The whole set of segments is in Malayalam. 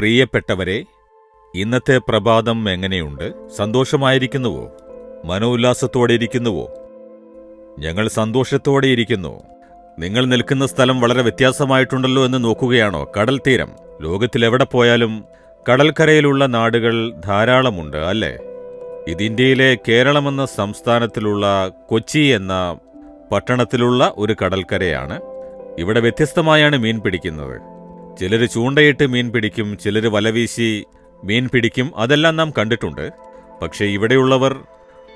പ്രിയപ്പെട്ടവരെ ഇന്നത്തെ പ്രഭാതം എങ്ങനെയുണ്ട്? സന്തോഷമായിരിക്കുന്നുവോ? മനോല്ലാസത്തോടെ ഇരിക്കുന്നുവോ? ഞങ്ങൾ സന്തോഷത്തോടെ ഇരിക്കുന്നു. നിങ്ങൾ നിൽക്കുന്ന സ്ഥലം വളരെ വ്യത്യാസമായിട്ടുണ്ടല്ലോ എന്ന് നോക്കുകയാണോ? കടൽ തീരം. ലോകത്തിലെവിടെ പോയാലും കടൽക്കരയിലുള്ള നാടുകൾ ധാരാളമുണ്ട് അല്ലേ? ഇത് ഇന്ത്യയിലെ കേരളമെന്ന സംസ്ഥാനത്തിലുള്ള കൊച്ചി എന്ന പട്ടണത്തിലുള്ള ഒരു കടൽക്കരയാണ്. ഇവിടെ വ്യത്യസ്തമായാണ് മീൻ പിടിക്കുന്നത്. ചിലർ ചൂണ്ടയിട്ട് മീൻ പിടിക്കും ചിലർ വലവീശി മീൻ പിടിക്കും. അതെല്ലാം നാം കണ്ടിട്ടുണ്ട്. പക്ഷേ ഇവിടെയുള്ളവർ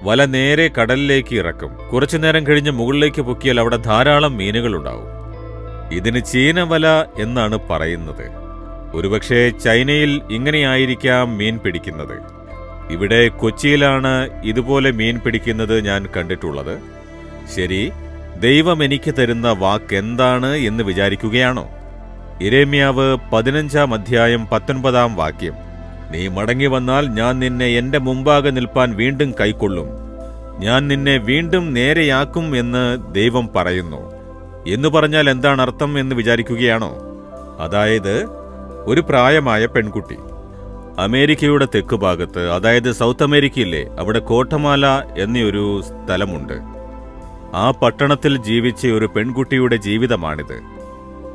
വല നേരെ കടലിലേക്ക് ഇറക്കും. കുറച്ചു നേരം കഴിഞ്ഞ് മുകളിലേക്ക് പൊക്കിയാൽ അവിടെ ധാരാളം മീനുകളുണ്ടാവും. ഇതിന് ചീനവല എന്നാണ് പറയുന്നത്. ഒരുപക്ഷെ ചൈനയിൽ ഇങ്ങനെയായിരിക്കാം മീൻ പിടിക്കുന്നത്. ഇവിടെ കൊച്ചിയിലാണ് ഇതുപോലെ മീൻ പിടിക്കുന്നത് ഞാൻ കണ്ടിട്ടുള്ളത്. ശരി ദൈവം എനിക്ക് തരുന്ന വാക്ക് എന്താണ് എന്ന് വിചാരിക്കുകയാണോ? ഇരേമ്യാവ് പതിനഞ്ചാം അധ്യായം പത്തൊൻപതാം വാക്യം. നീ മടങ്ങി വന്നാൽ ഞാൻ നിന്നെ എന്റെ മുമ്പാകെ നിൽപ്പാൻ വീണ്ടും കൈക്കൊള്ളും. ഞാൻ നിന്നെ വീണ്ടും നേരെയാക്കും എന്ന് ദൈവം പറയുന്നു. എന്ന് പറഞ്ഞാൽ എന്താണ് അർത്ഥം എന്ന് വിചാരിക്കുകയാണോ? അതായത് ഒരു പ്രായമായ പെൺകുട്ടി. അമേരിക്കയുടെ തെക്ക് ഭാഗത്ത് അതായത് സൗത്ത് അമേരിക്കയിലെ അവിടെ കോട്ടമാല എന്നൊരു സ്ഥലമുണ്ട്. ആ പട്ടണത്തിൽ ജീവിച്ച ഒരു പെൺകുട്ടിയുടെ ജീവിതമാണിത്.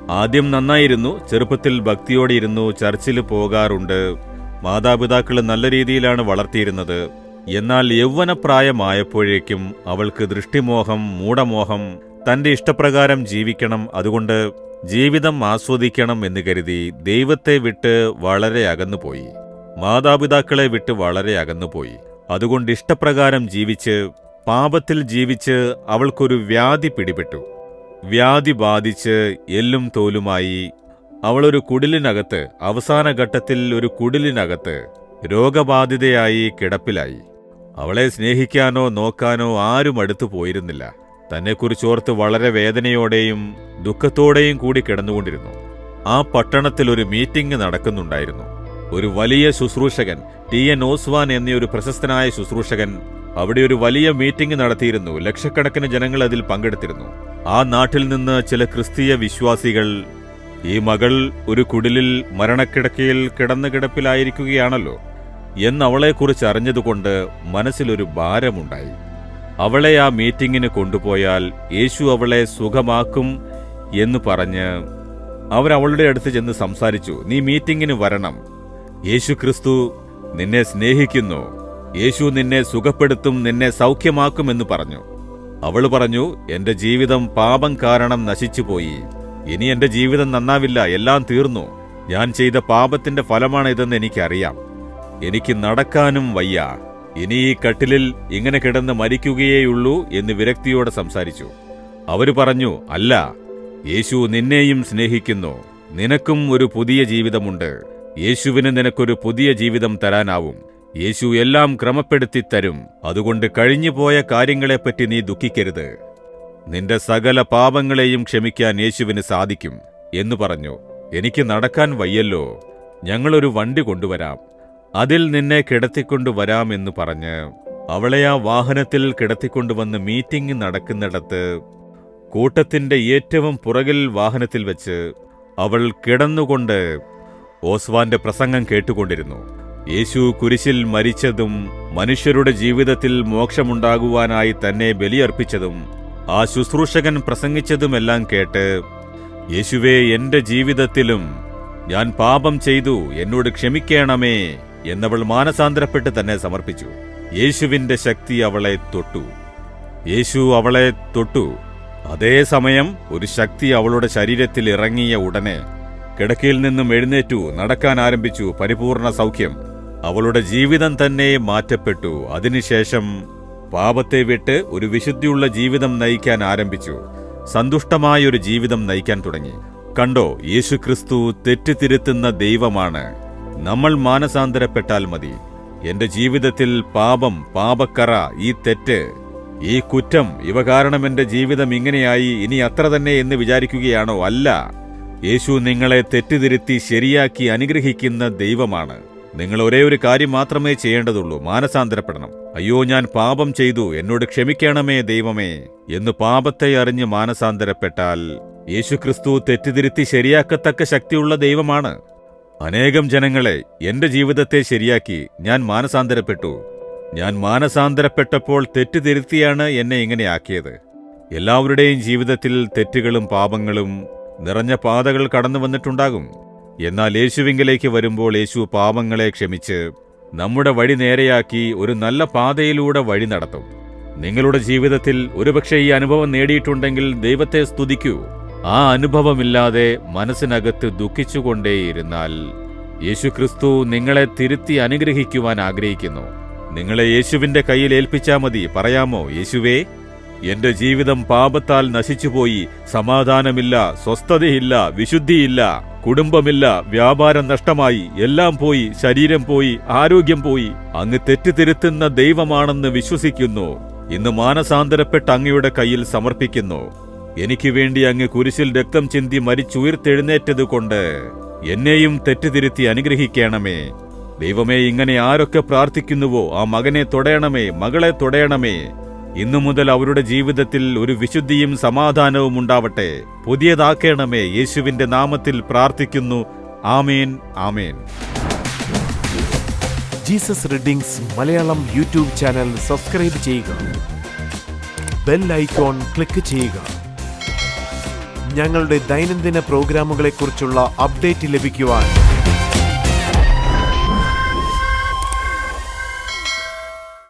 ആദ്യം നന്നായിരുന്നു ചെറുപ്പത്തിൽ ഭക്തിയോടെ ഇരുന്നു ചർച്ചിൽ പോകാറുണ്ട്. മാതാപിതാക്കൾ നല്ല രീതിയിലാണ് വളർത്തിയിരുന്നത്. എന്നാൽ യൗവനപ്രായമായപ്പോഴേക്കും അവൾക്ക് ദൃഷ്ടിമോഹം മൂടമോഹം തന്റെ ഇഷ്ടപ്രകാരം ജീവിക്കണം അതുകൊണ്ട് ജീവിതം ആസ്വദിക്കണം എന്ന് കരുതി ദൈവത്തെ വിട്ട് വളരെ അകന്നുപോയി. മാതാപിതാക്കളെ വിട്ട് വളരെ അകന്നുപോയി. അതുകൊണ്ട് ഇഷ്ടപ്രകാരം ജീവിച്ച് പാപത്തിൽ ജീവിച്ച് അവൾക്കൊരു വ്യാധി പിടിപെട്ടു. വ്യാധി ബാധിച്ച് എല്ലും തോലുമായി അവളൊരു കുടിലിനകത്ത് അവസാന ഘട്ടത്തിൽ ഒരു കുടിലിനകത്ത് രോഗബാധിതയായി കിടപ്പിലായി. അവളെ സ്നേഹിക്കാനോ നോക്കാനോ ആരും അടുത്തു പോയിരുന്നില്ല. തന്നെക്കുറിച്ചോർത്ത് വളരെ വേദനയോടെയും ദുഃഖത്തോടെയും കൂടി കിടന്നുകൊണ്ടിരുന്നു. ആ പട്ടണത്തിൽ ഒരു മീറ്റിംഗ് നടക്കുന്നുണ്ടായിരുന്നു. ഒരു വലിയ ശുശ്രൂഷകൻ ടി. എൻ. ഓസ്വാൻ എന്നൊരു പ്രശസ്തനായ ശുശ്രൂഷകൻ അവിടെ ഒരു വലിയ മീറ്റിംഗ് നടത്തിയിരുന്നു. ലക്ഷക്കണക്കിന് ജനങ്ങൾ അതിൽ പങ്കെടുത്തിരുന്നു. ആ നാട്ടിൽ നിന്ന് ചില ക്രിസ്തീയ വിശ്വാസികൾ ഈ മകൾ ഒരു കുടിലിൽ മരണക്കിടക്കയിൽ കിടന്നു കിടപ്പിലായിരിക്കുകയാണല്ലോ എന്ന് അവളെക്കുറിച്ച് അറിഞ്ഞതുകൊണ്ട് മനസ്സിലൊരു ഭാരമുണ്ടായി. അവളെ ആ മീറ്റിംഗിന് കൊണ്ടുപോയാൽ യേശു അവളെ സുഖമാക്കും എന്ന് പറഞ്ഞ് അവരവളുടെ അടുത്ത് ചെന്ന് സംസാരിച്ചു. നീ മീറ്റിംഗിന് വരണം. യേശു ക്രിസ്തു നിന്നെ സ്നേഹിക്കുന്നു. യേശു നിന്നെ സുഖപ്പെടുത്തും നിന്നെ സൗഖ്യമാക്കുമെന്ന് പറഞ്ഞു. അവൾ പറഞ്ഞു എന്റെ ജീവിതം പാപം കാരണം നശിച്ചുപോയി. ഇനി എന്റെ ജീവിതം നന്നാവില്ല എല്ലാം തീർന്നു. ഞാൻ ചെയ്ത പാപത്തിന്റെ ഫലമാണ് ഇതെന്ന് എനിക്കറിയാം. എനിക്ക് നടക്കാനും വയ്യ. ഇനി ഈ കട്ടിലിൽ ഇങ്ങനെ കിടന്ന് മരിക്കുകയേയുള്ളൂ എന്ന് വിരക്തിയോടെ സംസാരിച്ചു. അവർ പറഞ്ഞു അല്ല യേശു നിന്നെയും സ്നേഹിക്കുന്നു. നിനക്കും ഒരു പുതിയ ജീവിതമുണ്ട്. യേശുവിന് നിനക്കൊരു പുതിയ ജീവിതം തരാനാവും. യേശു എല്ലാം ക്രമപ്പെടുത്തി തരും. അതുകൊണ്ട് കഴിഞ്ഞുപോയ കാര്യങ്ങളെപ്പറ്റി നീ ദുഃഖിക്കരുത്. നിന്റെ സകല പാപങ്ങളെയും ക്ഷമിക്കാൻ യേശുവിന് സാധിക്കും എന്ന് പറഞ്ഞു. എനിക്ക് നടക്കാൻ വയ്യല്ലോ. ഞങ്ങളൊരു വണ്ടി കൊണ്ടുവരാം. അതിൽ നിന്നെ കിടത്തിക്കൊണ്ടുവരാം വരാമെന്ന് പറഞ്ഞ് അവളെ ആ വാഹനത്തിൽ കിടത്തിക്കൊണ്ടുവന്ന് മീറ്റിംഗ് നടക്കുന്നിടത്ത് കൂട്ടത്തിന്റെ ഏറ്റവും പുറകിൽ വാഹനത്തിൽ വെച്ച് അവൾ കിടന്നുകൊണ്ട് ഓസ്വാന്റെ പ്രസംഗം കേട്ടുകൊണ്ടിരുന്നു. യേശു കുരിശിൽ മരിച്ചതും മനുഷ്യരുടെ ജീവിതത്തിൽ മോക്ഷമുണ്ടാകുവാനായി തന്നെ ബലിയർപ്പിച്ചതും ആ ശുശ്രൂഷകൻ പ്രസംഗിച്ചതുമെല്ലാം കേട്ട് യേശുവേ എന്റെ ജീവിതത്തിലും ഞാൻ പാപം ചെയ്തു എന്നോട് ക്ഷമിക്കണമേ എന്നവൾ മാനസാന്തരപ്പെട്ട് തന്നെ സമർപ്പിച്ചു. യേശുവിന്റെ ശക്തി അവളെ തൊട്ടു. യേശു അവളെ തൊട്ടു. അതേസമയം ഒരു ശക്തി അവളുടെ ശരീരത്തിൽ ഇറങ്ങിയ ഉടനെ കിടക്കയിൽ നിന്നും എഴുന്നേറ്റു നടക്കാൻ ആരംഭിച്ചു. പരിപൂർണ സൗഖ്യം. അവളുടെ ജീവിതം തന്നെ മാറ്റപ്പെട്ടു. അതിനുശേഷം പാപത്തെ വിട്ട് ഒരു വിശുദ്ധിയുള്ള ജീവിതം നയിക്കാൻ ആരംഭിച്ചു. സന്തുഷ്ടമായ ഒരു ജീവിതം നയിക്കാൻ തുടങ്ങി. കണ്ടോ യേശുക്രിസ്തു തെറ്റിത്തിരുത്തുന്ന ദൈവമാണ്. നമ്മൾ മാനസാന്തരപ്പെട്ടാൽ മതി. എന്റെ ജീവിതത്തിൽ പാപം പാപക്കറ ഈ തെറ്റ് ഈ കുറ്റം ഇവ കാരണം എന്റെ ജീവിതം ഇങ്ങനെയായി ഇനി അത്ര തന്നെ എന്ന് വിചാരിക്കുകയാണോ? അല്ല. യേശു നിങ്ങളെ തെറ്റുതിരുത്തി ശരിയാക്കി അനുഗ്രഹിക്കുന്ന ദൈവമാണ്. നിങ്ങൾ ഒരേ ഒരു കാര്യം മാത്രമേ ചെയ്യേണ്ടതുള്ളൂ. മാനസാന്തരപ്പെടണം. അയ്യോ ഞാൻ പാപം ചെയ്തു. എന്നോട് ക്ഷമിക്കണമേ ദൈവമേ. എന്ന് പാപത്തെ അറിഞ്ഞ് മാനസാന്തരപ്പെട്ടാൽ യേശുക്രിസ്തു തെറ്റിതിരുത്തി ശരിയാക്കത്തക്ക ശക്തിയുള്ള ദൈവമാണ്. അനേകം ജനങ്ങളെ എന്റെ ജീവിതത്തെ ശരിയാക്കി ഞാൻ മാനസാന്തരപ്പെട്ടു. ഞാൻ മാനസാന്തരപ്പെട്ടപ്പോൾ തെറ്റിതിരുത്തിയാണ് എന്നെ ഇങ്ങനെ ആക്കിയത്. എല്ലാവരുടെയും ജീവിതത്തിൽ തെറ്റുകളും പാപങ്ങളും നിറഞ്ഞ പാതകൾ കടന്നു വന്നിട്ടുണ്ടാകും എന്നാൽ യേശുവിങ്കലേക്ക് വരുമ്പോൾ യേശു പാപങ്ങളെ ക്ഷമിച്ച് നമ്മുടെ വഴി നേരെയാക്കി ഒരു നല്ല പാതയിലൂടെ വഴി നടത്തും. നിങ്ങളുടെ ജീവിതത്തിൽ ഒരുപക്ഷെ ഈ അനുഭവം നേടിയിട്ടുണ്ടെങ്കിൽ ദൈവത്തെ സ്തുതിക്കൂ. ആ അനുഭവമില്ലാതെ മനസ്സിനകത്ത് ദുഃഖിച്ചുകൊണ്ടേയിരുന്നാൽ യേശുക്രിസ്തു നിങ്ങളെ തിരുത്തി അനുഗ്രഹിക്കുവാൻ ആഗ്രഹിക്കുന്നു. നിങ്ങളെ യേശുവിന്റെ കയ്യിൽ ഏൽപ്പിച്ചാ മതി. പറയാമോ യേശുവേ എന്റെ ജീവിതം പാപത്താൽ നശിച്ചുപോയി. സമാധാനമില്ല സ്വസ്ഥതയില്ല വിശുദ്ധിയില്ല. കുടുംബമില്ല വ്യാപാരം നഷ്ടമായി എല്ലാം പോയി ശരീരം പോയി ആരോഗ്യം പോയി അങ്ങ് തെറ്റുതിരുത്തുന്ന ദൈവമാണെന്ന് വിശ്വസിക്കുന്നു. ഇന്ന് മാനസാന്തരപ്പെട്ട് അങ്ങയുടെ കയ്യിൽ സമർപ്പിക്കുന്നു. എനിക്ക് വേണ്ടി അങ്ങ് കുരിശിൽ രക്തം ചിന്തി മരിച്ചുയർത്തെഴുന്നേറ്റതുകൊണ്ട് എന്നെയും തെറ്റുതിരുത്തി അനുഗ്രഹിക്കണമേ. ദൈവമേ ഇങ്ങനെ ആരൊക്കെ പ്രാർത്ഥിക്കുന്നുവോ ആ മകനെ തൊടയണമേ മകളെ തൊടയണമേ. ഇന്നു മുതൽ അവരുടെ ജീവിതത്തിൽ ഒരു വിശുദ്ധിയും സമാധാനവും ഉണ്ടാവട്ടെ. പുതിയതാക്കണമേ യേശുവിന്റെ നാമത്തിൽ പ്രാർത്ഥിക്കുന്നു. ആമേൻ ആമേൻ. Jesus readings Malayalam YouTube channel subscribe ചെയ്യുക. ബെൽ ഐക്കോൺ ക്ലിക്ക് ചെയ്യുക. ഞങ്ങളുടെ ദൈനംദിന പ്രോഗ്രാമുകളെക്കുറിച്ചുള്ള അപ്ഡേറ്റ് ലഭിക്കുവാൻ